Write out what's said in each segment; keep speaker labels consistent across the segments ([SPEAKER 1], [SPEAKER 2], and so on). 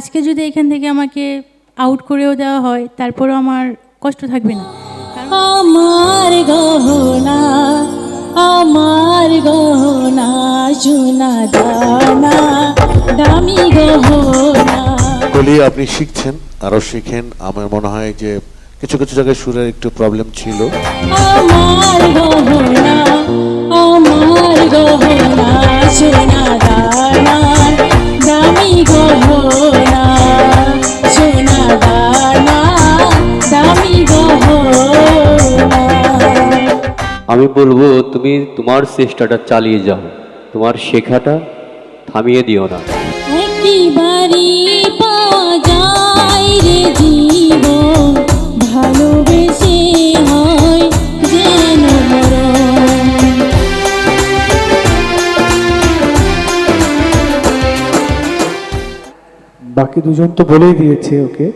[SPEAKER 1] আজকে যদি এখান থেকে আমাকে আউট করেও দেওয়া হয় তারপরেও আমার কষ্ট থাকবে না।
[SPEAKER 2] আমার গহনা আমার গহনা সোনা দানা দামি গহনা।
[SPEAKER 3] কলি আপনি শিখছেন আরও শিখেন। আমার মনে হয় যে কিছু কিছু জায়গায় সুরের একটু প্রবলেম ছিল।
[SPEAKER 2] আমার গহনা আমার
[SPEAKER 4] আমি বলব তুমি তোমার চেষ্টাটা চালিয়ে যাও। তোমার শেখাটা থামিয়ে দিও না।
[SPEAKER 2] একটিবারই পাওয়া রে জীবন ভালোবেসে হয় যেন
[SPEAKER 5] বাকি দুজন তো বলেই দিয়েছে ওকে।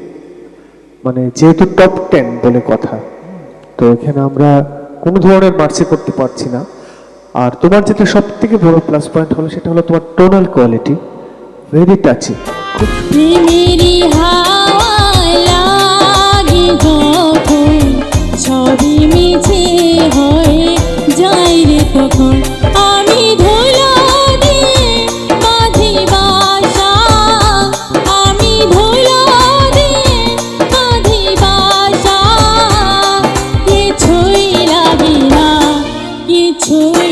[SPEAKER 5] মানে যেহেতু টপ টেন বলে কথা তো এখানে আমরা কোনো ধরনের মার্চে করতে পারছি না। আর তোমার যেটা সব থেকে বড় প্লাস পয়েন্ট হলো, সেটা হলো তোমার টোনাল কোয়ালিটি ভেরি টাচি
[SPEAKER 2] ছবি মিছে হয়ে যাই রে তখন। আমি Mm-hmm.